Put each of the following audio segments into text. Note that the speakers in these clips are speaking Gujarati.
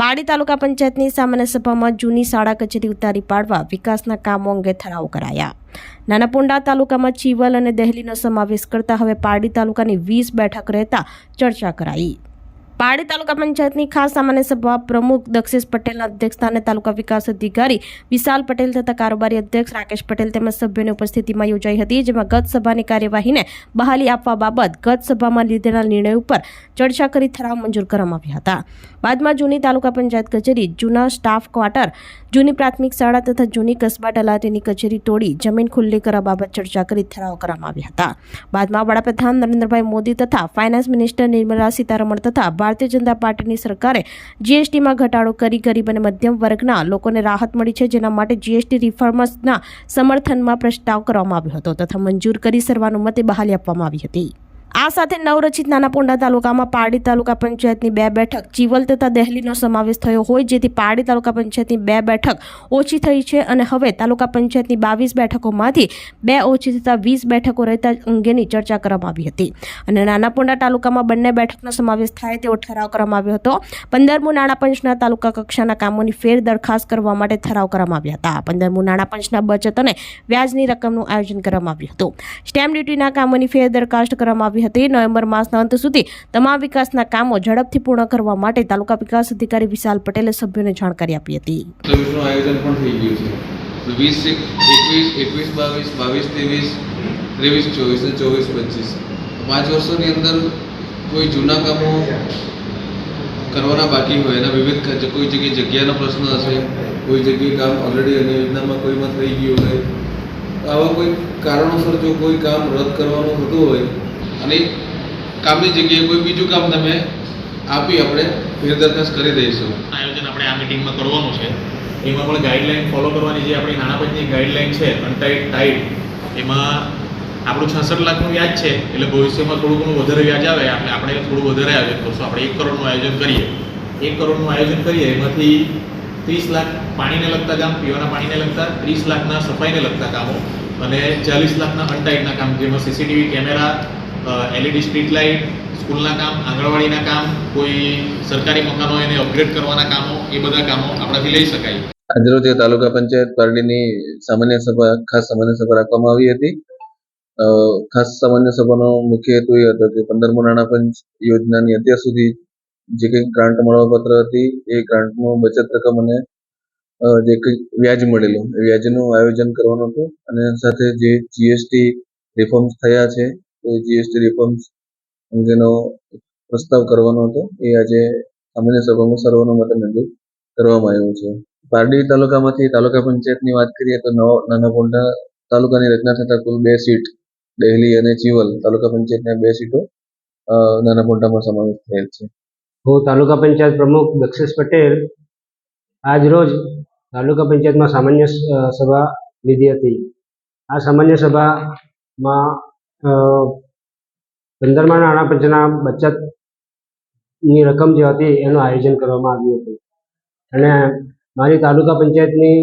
પાડી તાલુકા પંચાયતની સામાન્ય સભામાં જૂની શાળા કચેરી ઉતારી પાડવા વિકાસના કામો અંગે ઠરાવ કરાયા. નાનાપુંડા તાલુકામાં ચીવલ અને દહેલીનો સમાવેશ કરતા હવે પારડી તાલુકાની વીસ બેઠક રહેતા ચર્ચા કરાઈ. પારડી તાલુકા પંચાયતની ખાસ સામાન્ય સભા પ્રમુખ દક્ષેશ પટેલના અધ્યક્ષસ્થાને તાલુકા વિકાસ અધિકારી વિશાલ પટેલ તથા કારોબારી અધ્યક્ષ રાકેશ પટેલ તેમજ સભ્યોની ઉપસ્થિતિમાં યોજાઈ હતી, જેમાં ગત સભાની કાર્યવાહીને બહાલી આપવા બાબત ગત સભામાં લીધેલા નિર્ણય ઉપર ચર્ચા કરી ઠરાવ મંજૂર કરવામાં આવ્યા હતા. બાદમાં જૂની તાલુકા પંચાયત કચેરી, જૂના સ્ટાફ ક્વાર્ટર, જૂની પ્રાથમિક શાળા તથા જૂની કસ્બા તલાટીની કચેરી તોડી જમીન ખુલ્લી કરવા બાબત ચર્ચા કરી ઠરાવ કરવામાં આવ્યા હતા. બાદમાં વડાપ્રધાન નરેન્દ્રભાઈ મોદી તથા ફાઇનાન્સ મિનિસ્ટર નિર્મલા સીતારમણ તથા ભારતીય જનતા પાર્ટીની સરકારે જીએસટીમાં ઘટાડો કરી ગરીબ અને મધ્યમ વર્ગના લોકોને રાહત મળી છે, જેના માટે જીએસટી રિફોર્મ્સના સમર્થનમાં પ્રસ્તાવ કરવામાં આવ્યો હતો તથા મંજૂર કરી સર્વાનુમતે બહાલી આપવામાં આવી હતી. આ સાથે નવરચિત નાનાપોંડા તાલુકામાં પારડી તાલુકા પંચાયતની બે બેઠક ચીવલ તથા દહેલીનો સમાવેશ થયો હોય, જેથી પારડી તાલુકા પંચાયતની બે બેઠક ઓછી થઈ છે અને હવે તાલુકા પંચાયતની બાવીસ બેઠકોમાંથી બે ઓછી થતા વીસ બેઠકો રહેતા અંગેની ચર્ચા કરવામાં આવી હતી. અને નાનાપોંડા તાલુકામાં બંને બેઠકનો સમાવેશ થાય તેવો ઠરાવ કરવામાં આવ્યો હતો. પંદરમું નાણાં પંચના તાલુકા કક્ષાના કામોની ફેર દરખાસ્ત કરવા માટે ઠરાવ કરવામાં આવ્યા હતા. પંદરમું નાણાં પંચના બચત અને વ્યાજની રકમનું આયોજન કરવામાં આવ્યું હતું. સ્ટેમ્પ ડ્યુટીના કામોની ફેર દરખાસ્ત કરવામાં આવી હતી. નવેમ્બર માસના અંત સુધી તમામ વિકાસના કામો ઝડપથી પૂર્ણ કરવા માટે તાલુકા વિકાસ અધિકારી વિશાલ પટેલે સભ્યોને જાણકારી આપી હતી. એકવીસ બાવીસ બાવીસ, ત્રેવીસ ત્રેવીસ, ચોવીસ ચોવીસ, પચીસ. પાંચ વર્ષોની અંદર કોઈ જૂના કામો કરવાના બાકી હોય, એના વિવિધ કોઈ જગ્યાએ જગ્યાનો પ્રશ્ન હશે, કોઈ જગ્યાએ કામ ઓલરેડી અને યોજનામાં કોઈમાં થઈ ગયું હોય આવા કોઈ કારણોસર જો કોઈ કામ રદ કરવાનું થતું હોય અને કામની જગ્યાએ કોઈ બીજું કામ તમે આપી આપણે ફેરદરખાસ્ત કરી દઈશું. આયોજન આપણે આ મિટિંગમાં કરવાનું છે. એમાં પણ ગાઈડલાઈન ફોલો કરવાની જે આપણી નાણાં પંચની ગાઈડલાઈન છે અનટાઈટ ટાઈટ એમાં આપણું છસઠ લાખનું વ્યાજ છે, એટલે ભવિષ્યમાં થોડું ઘણું વધારે વ્યાજ આવે, આપણે આપણે થોડું વધારે આયોજન કરશું. આપણે એક કરોડનું આયોજન કરીએ. એક કરોડનું આયોજન કરીએ, એમાંથી ત્રીસ લાખ પાણીને લગતા કામ પીવાના પાણીને લગતા, ત્રીસ લાખના સફાઈને લગતા કામો અને ચાલીસ લાખના અનટાઈટના કામ જેમાં CCTV camera LED street light સ્કૂલના કામ, આંગણવાડીના કામ, કોઈ સરકારી મકાનો એને અપગ્રેડ કરવાના કામો, એ બધા કામો આપણાથી લઈ શકાય. આજરોજ તાલુકા પંચાયત પાર્ટીની સામાન્ય સભા, ખાસ સામાન્ય સભા રાખવામાં આવી હતી. ખાસ સામાન્ય સભાનો મુખ્ય હેતુ એ હતો કે પંદરમો નાણાં પંચ યોજનાની અત્યાર સુધી જે કંઈ ગ્રાન્ટ મળવાપત્ર હતી, એ ગ્રાન્ટનું બચત રકમ અને જે કંઈ વ્યાજ મળેલું, એ વ્યાજનું આયોજન કરવાનું હતું. અને સાથે જે જીએસટી રિફોર્મ્સ થયા છે જીએસટી રિફોર્મ્સ અંગેનો પ્રસ્તાવ કરવાનો હતો. એ આજે સામાન્ય સભામાં સર્વાનુમતે મંજૂર કરવામાં આવ્યો છે. પારડી તાલુકામાંથી તાલુકા પંચાયતની વાત કરીએ તો નાના પોંડા તાલુકાની રચના થતાં કુલ બે સીટ દહેલી અને ચીવલ તાલુકા પંચાયતના બે સીટો નાના પોંડામાં સમાવેશ થયેલ છે. હું તાલુકા પંચાયત પ્રમુખ દક્ષેશ પટેલ આજ રોજ તાલુકા પંચાયતમાં સામાન્ય સભા લીધી હતી. આ સામાન્ય સભામાં પંદરમા નાણાં પંચના બચતની રકમ જે હતી એનું આયોજન કરવામાં આવ્યું હતું. અને મારી તાલુકા પંચાયતની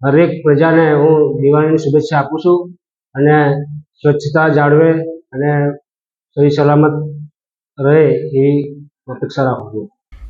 હરેક પ્રજાને હું દિવાળીની શુભેચ્છા આપું છું અને સ્વચ્છતા જાળવે અને સહી સલામત રહે એવી અપેક્ષા રાખું છું.